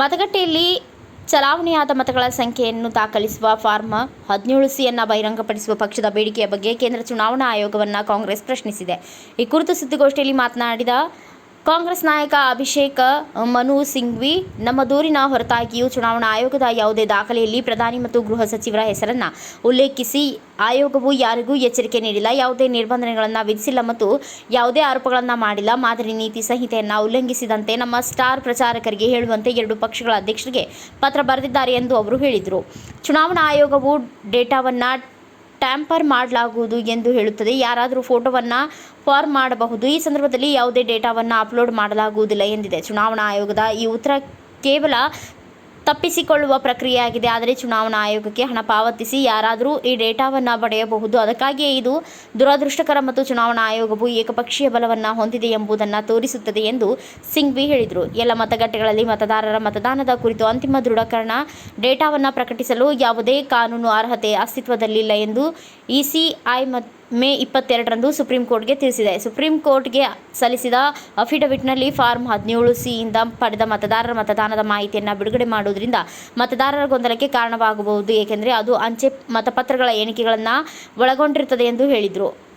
ಮತಗಟ್ಟೆಯಲ್ಲಿ ಚಲಾವಣೆಯಾದ ಮತಗಳ ಸಂಖ್ಯೆಯನ್ನು ದಾಖಲಿಸುವ ಫಾರ್ಮ್ ಹದಿನೇಳು ಸಿಯನ್ನು ಬಹಿರಂಗಪಡಿಸುವ ಪಕ್ಷದ ಬೇಡಿಕೆಯ ಬಗ್ಗೆ ಕೇಂದ್ರ ಚುನಾವಣಾ ಆಯೋಗವನ್ನು ಕಾಂಗ್ರೆಸ್ ಪ್ರಶ್ನಿಸಿದೆ. ಈ ಕುರಿತು ಸುದ್ದಿಗೋಷ್ಠಿಯಲ್ಲಿ ಮಾತನಾಡಿದ ಕಾಂಗ್ರೆಸ್ ನಾಯಕ ಅಭಿಷೇಕ್ ಮನು ಸಿಂಘ್ವಿ ನಮ್ಮ ದೂರಿನ ಹೊರತಾಗಿಯೂ ಚುನಾವಣಾ ಆಯೋಗದ ಯಾವುದೇ ದಾಖಲೆಯಲ್ಲಿ ಪ್ರಧಾನಿ ಮತ್ತು ಗೃಹ ಸಚಿವರ ಹೆಸರನ್ನು ಉಲ್ಲೇಖಿಸಿ, ಆಯೋಗವು ಯಾರಿಗೂ ಎಚ್ಚರಿಕೆ ನೀಡಿಲ್ಲ, ಯಾವುದೇ ನಿರ್ಬಂಧನೆಗಳನ್ನು ವಿಧಿಸಿಲ್ಲ ಮತ್ತು ಯಾವುದೇ ಆರೋಪಗಳನ್ನು ಮಾಡಿಲ್ಲ. ಮಾದರಿ ನೀತಿ ಸಂಹಿತೆಯನ್ನು ಉಲ್ಲಂಘಿಸಿದಂತೆ ನಮ್ಮ ಸ್ಟಾರ್ ಪ್ರಚಾರಕರಿಗೆ ಹೇಳುವಂತೆ ಎರಡು ಪಕ್ಷಗಳ ಅಧ್ಯಕ್ಷರಿಗೆ ಪತ್ರ ಬರೆದಿದ್ದಾರೆ ಎಂದು ಅವರು ಹೇಳಿದರು. ಚುನಾವಣಾ ಆಯೋಗವು ಡೇಟಾವನ್ನು ಟ್ಯಾಂಪರ್ ಮಾಡಲಾಗುವುದು ಎಂದು ಹೇಳುತ್ತದೆ. ಯಾರಾದರೂ ಫೋಟೋವನ್ನು ಫಾರ್ಮ್ ಮಾಡಬಹುದು. ಈ ಸಂದರ್ಭದಲ್ಲಿ ಯಾವುದೇ ಡೇಟಾವನ್ನು ಅಪ್ಲೋಡ್ ಮಾಡಲಾಗುವುದಿಲ್ಲ ಎಂದಿದೆ. ಚುನಾವಣಾ ಆಯೋಗದ ಈ ಉತ್ತರ ಕೇವಲ ತಪ್ಪಿಸಿಕೊಳ್ಳುವ ಪ್ರಕ್ರಿಯೆಯಾಗಿದೆ. ಆದರೆ ಚುನಾವಣಾ ಆಯೋಗಕ್ಕೆ ಹಣ ಪಾವತಿಸಿ ಯಾರಾದರೂ ಈ ಡೇಟಾವನ್ನು ಪಡೆಯಬಹುದು. ಅದಕ್ಕಾಗಿಯೇ ಇದು ದುರದೃಷ್ಟಕರ ಮತ್ತು ಚುನಾವಣಾ ಆಯೋಗವು ಏಕಪಕ್ಷೀಯ ಬಲವನ್ನು ಹೊಂದಿದೆ ಎಂಬುದನ್ನು ತೋರಿಸುತ್ತದೆ ಎಂದು ಸಿಂಘ್ವಿ ಹೇಳಿದರು. ಎಲ್ಲ ಮತಗಟ್ಟೆಗಳಲ್ಲಿ ಮತದಾರರ ಮತದಾನದ ಕುರಿತು ಅಂತಿಮ ದೃಢೀಕರಣ ಡೇಟಾವನ್ನು ಪ್ರಕಟಿಸಲು ಯಾವುದೇ ಕಾನೂನು ಅರ್ಹತೆ ಅಸ್ತಿತ್ವದಲ್ಲಿಲ್ಲ ಎಂದು ಇಸಿಐ ಮತ್ ಮೇ ಇಪ್ಪತ್ತೆರಡರಂದು ಸುಪ್ರೀಂ ಕೋರ್ಟ್ಗೆ ತಿಳಿಸಿದೆ. ಸುಪ್ರೀಂ ಕೋರ್ಟ್ಗೆ ಸಲ್ಲಿಸಿದ ಅಫಿಡವಿಟ್ನಲ್ಲಿ ಫಾರ್ಮ್ ಹದಿನೇಳು ಸಿಯಿಂದ ಪಡೆದ ಮತದಾರರ ಮತದಾನದ ಮಾಹಿತಿಯನ್ನು ಬಿಡುಗಡೆ ಮಾಡುವುದರಿಂದ ಮತದಾರರ ಗೊಂದಲಕ್ಕೆ ಕಾರಣವಾಗಬಹುದು. ಏಕೆಂದರೆ ಅದು ಅಂಚೆ ಮತಪತ್ರಗಳ ಎಣಿಕೆಗಳನ್ನು ಒಳಗೊಂಡಿರುತ್ತದೆ ಎಂದು ಹೇಳಿದರು.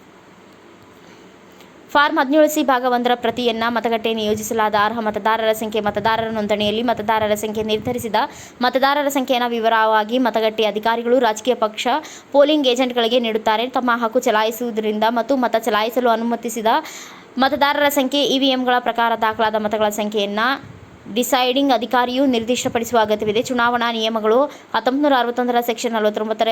ಫಾರ್ಮ್ ಹದಿನೇಳು ಸಿ ಭಾಗ ಒಂದರ ಪ್ರತಿಯನ್ನು ಮತಗಟ್ಟೆ ನಿಯೋಜಿಸಲಾದ ಅರ್ಹ ಮತದಾರರ ಸಂಖ್ಯೆ ಮತದಾರರ ನೋಂದಣಿಯಲ್ಲಿ ಮತದಾರರ ಸಂಖ್ಯೆ ನಿರ್ಧರಿಸಿದ ಮತದಾರರ ಸಂಖ್ಯೆಯನ್ನು ವಿವರವಾಗಿ ಮತಗಟ್ಟೆ ಅಧಿಕಾರಿಗಳು ರಾಜಕೀಯ ಪಕ್ಷ ಪೋಲಿಂಗ್ ಏಜೆಂಟ್ಗಳಿಗೆ ನೀಡುತ್ತಾರೆ. ತಮ್ಮ ಹಕ್ಕು ಚಲಾಯಿಸುವುದರಿಂದ ಮತ್ತು ಮತ ಚಲಾಯಿಸಲು ಅನುಮತಿಸಿದ ಮತದಾರರ ಸಂಖ್ಯೆ ಇವಿಎಂಗಳ ಪ್ರಕಾರ ದಾಖಲಾದ ಮತಗಳ ಸಂಖ್ಯೆಯನ್ನು ಡಿಸೈಡಿಂಗ್ ಅಧಿಕಾರಿಯು ನಿರ್ದಿಷ್ಟಪಡಿಸುವ ಅಗತ್ಯವಿದೆ. ಚುನಾವಣಾ ನಿಯಮಗಳು ಹತ್ತೊಂಬತ್ತು ನೂರ ಅರವತ್ತೊಂದರ ಸೆಕ್ಷನ್ ನಲವತ್ತೊಂಬತ್ತರ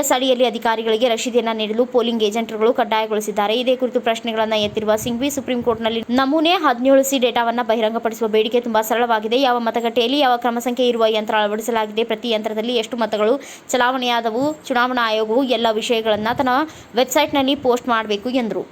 ಎಸ್ ಅಡಿಯಲ್ಲಿ ಅಧಿಕಾರಿಗಳಿಗೆ ರಶೀದಿಯನ್ನು ನೀಡಲು ಪೋಲಿಂಗ್ ಏಜೆಂಟ್ಗಳು ಕಡ್ಡಾಯಗೊಳಿಸಿದ್ದಾರೆ. ಇದೇ ಕುರಿತು ಪ್ರಶ್ನೆಗಳನ್ನು ಎತ್ತಿರುವ ಸಿಂಘ್ವಿ ಸುಪ್ರೀಂ ಕೋರ್ಟ್ನಲ್ಲಿ ನಮೂನೆ ಹದಿನೇಳು ಸಿ ಡೇಟಾವನ್ನು ಬಹಿರಂಗಪಡಿಸುವ ಬೇಡಿಕೆ ತುಂಬಾ ಸರಳವಾಗಿದೆ. ಯಾವ ಮತಗಟ್ಟೆಯಲ್ಲಿ ಯಾವ ಕ್ರಮ ಸಂಖ್ಯೆ ಇರುವ ಯಂತ್ರ ಅಳವಡಿಸಲಾಗಿದೆ, ಪ್ರತಿ ಯಂತ್ರದಲ್ಲಿ ಎಷ್ಟು ಮತಗಳು ಚಲಾವಣೆಯಾದವು, ಚುನಾವಣಾ ಆಯೋಗವು ಎಲ್ಲ ವಿಷಯಗಳನ್ನು ತನ್ನ ವೆಬ್ಸೈಟ್ನಲ್ಲಿ ಪೋಸ್ಟ್ ಮಾಡಬೇಕು ಎಂದರು.